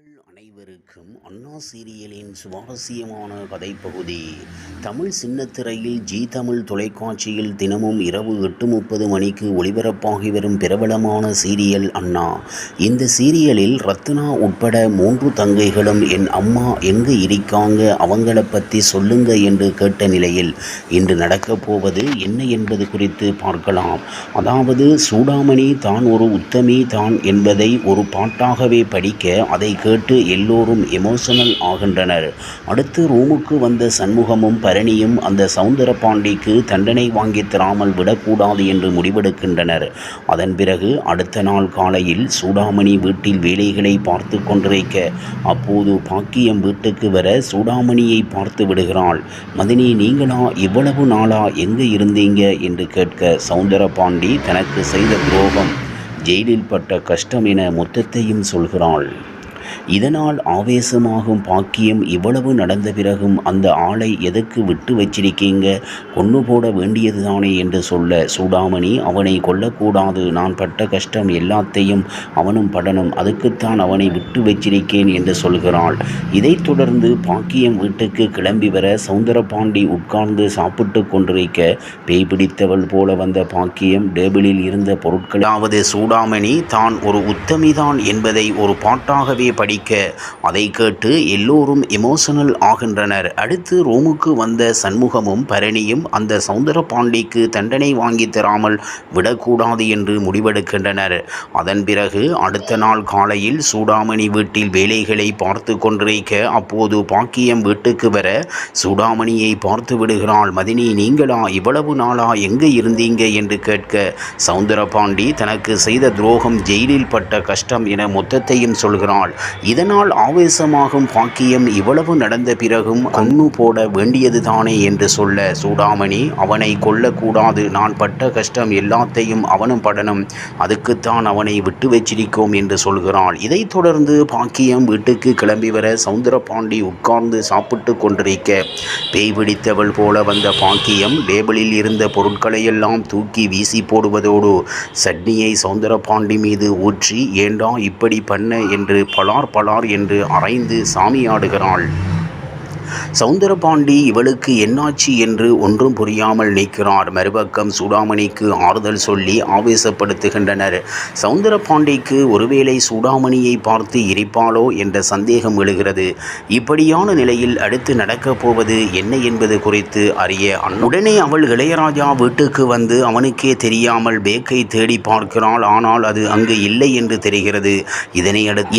மக்கள் அனைவருக்கும் அண்ணா சீரியலின் சுவாரஸ்யமான கதைப்பகுதி. தமிழ் சின்னத்திரையில் ஜி தமிழ் தொலைக்காட்சியில் தினமும் இரவு எட்டு முப்பது மணிக்கு ஒளிபரப்பாகி வரும் பிரபலமான சீரியல் அண்ணா. இந்த சீரியலில் ரத்னா உட்பட மூன்று தங்கைகளும் என் அம்மா எங்கே இருக்காங்க அவங்கள பற்றி சொல்லுங்க என்று கேட்ட நிலையில் இன்று நடக்கப் போவது என்ன என்பது குறித்து பார்க்கலாம். அதாவது சூடாமணி தான் ஒரு உத்தமி தான் என்பதை ஒரு பாட்டாகவே படிக்க அதை கேட்டு கேட்டு எல்லோரும் எமோஷனல் ஆகின்றனர். அடுத்து ரூமுக்கு வந்த சண்முகமும் பரணியும் அந்த சவுந்தர பாண்டிக்கு தண்டனை வாங்கி தராமல் விடக்கூடாது என்று முடிவெடுக்கின்றனர். அதன் பிறகு அடுத்த நாள் காலையில் சூடாமணி வீட்டில் வேலைகளை பார்த்து கொண்டிருக்க அப்போது பாக்கியம் வீட்டுக்கு வர சூடாமணியை பார்த்து விடுகிறாள். மதினி நீங்களா இவ்வளவு நாளா எங்கே இருந்தீங்க? என்று கேட்க சவுந்தர பாண்டி தனக்கு செய்த துரோகம் ஜெயிலில் பட்ட கஷ்டம் என மொத்தத்தையும் சொல்கிறாள். இதனால் ஆவேசமாகும் பாக்கியம் இவ்வளவு நடந்த பிறகும் அந்த ஆளை எதற்கு விட்டு வச்சிருக்கீங்க? கொண்டு போட வேண்டியதுதானே என்று சொல்ல சூடாமணி அவனை கொல்லக்கூடாது. நான் பட்ட கஷ்டம் எல்லாத்தையும் அவனும் படணும். அதுக்குத்தான் அவனை விட்டு வச்சிருக்கேன் என்று சொல்கிறாள். இதைத் தொடர்ந்து பாக்கியம் வீட்டுக்கு கிளம்பி வர சவுந்தரபாண்டி உட்கார்ந்து சாப்பிட்டு கொண்டிருக்க பேய் பிடித்தவள் போல வந்த பாக்கியம் டேபிளில் இருந்த பொருட்களாவது சூடாமணி தான் ஒரு உத்தமிதான் என்பதை ஒரு பாட்டாகவே படிக்க. அதை கேட்டு எல்லோரும் எமோஷனல் ஆகின்றனர். அடுத்து ரூமுக்கு வந்த சண்முகமும் பரணியும் அந்த சவுந்தர பாண்டிக்கு தண்டனை வாங்கி தராமல் விடக்கூடாது என்று முடிவெடுக்கின்றனர். அதன் பிறகு அடுத்த நாள் காலையில் சூடாமணி வீட்டில் வேலைகளை பார்த்து கொண்டிருக்க அப்போது பாக்கியம் வீட்டுக்கு வர சூடாமணியை பார்த்து விடுகிறாள். மதினி நீங்களா இவ்வளவு நாளா எங்கே இருந்தீங்க என்று கேட்க சவுந்தர பாண்டி தனக்கு செய்த துரோகம் ஜெயிலில் பட்ட கஷ்டம் என மொத்தத்தையும் சொல்கிறாள். இதனால் ஆவேசமாகும் பாக்கியம் இவ்வளவு நடந்த பிறகும் கண்ணு போட வேண்டியதுதானே என்று சொல்ல சூடாமணி அவனை கொல்லக்கூடாது. நான் பட்ட கஷ்டம் எல்லாத்தையும் அவனும் படணும். அதுக்குத்தான் அவனை விட்டு வச்சிருக்கோம் என்று சொல்கிறாள். இதைத் தொடர்ந்து பாக்கியம் வீட்டுக்கு கிளம்பி வர சவுந்தரபாண்டி உட்கார்ந்து சாப்பிட்டு கொண்டிருக்க பேய் பிடித்தவள் போல வந்த பாக்கியம் டேபிளில் இருந்த பொருட்களையெல்லாம் தூக்கி வீசி போடுவதோடு சட்னியை சவுந்தரபாண்டி மீது ஊற்றி ஏண்டா இப்படி பண்ண? என்று பல பலார் பலார் என்று அரைந்து சாமியாடுகிறாள். சவுந்தரபாண்டி இவளுக்கு என்னாச்சு என்று ஒன்றும் புரியாமல் நிற்கிறார். மறுபக்கம் சூடாமணிக்கு ஆறுதல் சொல்லி ஆவேசப்படுத்துகின்றனர். சவுந்தரபாண்டிக்கு ஒருவேளை சூடாமணியை பார்த்து இருப்பாளோ என்ற சந்தேகம் எழுகிறது. இப்படியான நிலையில் அடுத்து நடக்கப் போவது என்ன என்பது குறித்து அறிய உடனே அவள் இளையராஜா வீட்டுக்கு வந்து அவனுக்கே தெரியாமல் பேக்கை தேடி பார்க்கிறாள். ஆனால் அது அங்கு இல்லை என்று தெரிகிறது.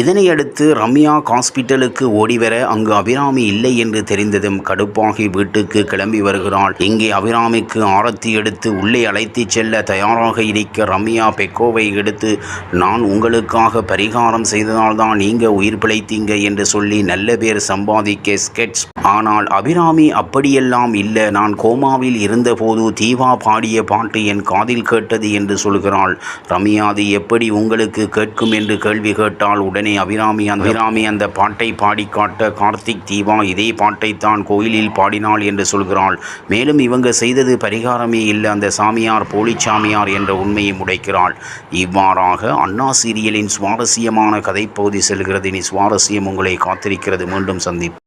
இதனை அடுத்து ரம்யா ஹாஸ்பிட்டலுக்கு ஓடிவர அங்கு அபிராமி இல்லை என்று தெரிந்ததும் கடுப்பாகி வீட்டுக்கு கிளம்பி வருகிறாள். இங்கே அபிராமிக்கு ஆரத்தி எடுத்து உள்ளே அழைத்துச் செல்ல தயாராக இருக்க ரம்யா பெக்கோவை எடுத்து நான் உங்களுக்காக பரிகாரம் செய்ததால்தான் நீங்க உயிர் பிழைத்தீங்க என்று சொல்லி நல்ல பேர் சம்பாதிக்க ஸ்கெட்ச் ஆனால் அபிராமி அப்படியெல்லாம் இல்லை. நான் கோமாவில் இருந்தபோது தீவா பாடிய பாட்டு என் காதில் கேட்டது என்று சொல்கிறாள். ரம்யா அது எப்படி உங்களுக்கு கேட்கும் என்று கேள்வி கேட்டால் உடனே அபிராமி அந்த அபிராமி அந்த பாட்டை பாடி காட்ட கார்த்திக் தீவா இதே பாட்டைத்தான் கோயிலில் பாடினாள் என்று சொல்கிறாள். மேலும் இவங்க செய்தது பரிகாரமே இல்லை. அந்த சாமியார் போலிச்சாமியார் என்ற உண்மையை உடைக்கிறாள் இவ்வாறாக அண்ணா சீரியலின் சுவாரஸ்யமான கதைப்பகுதி செல்கிறது. இனி சுவாரஸ்யம் உங்களை காத்திருக்கிறது. மீண்டும் சந்திப்பு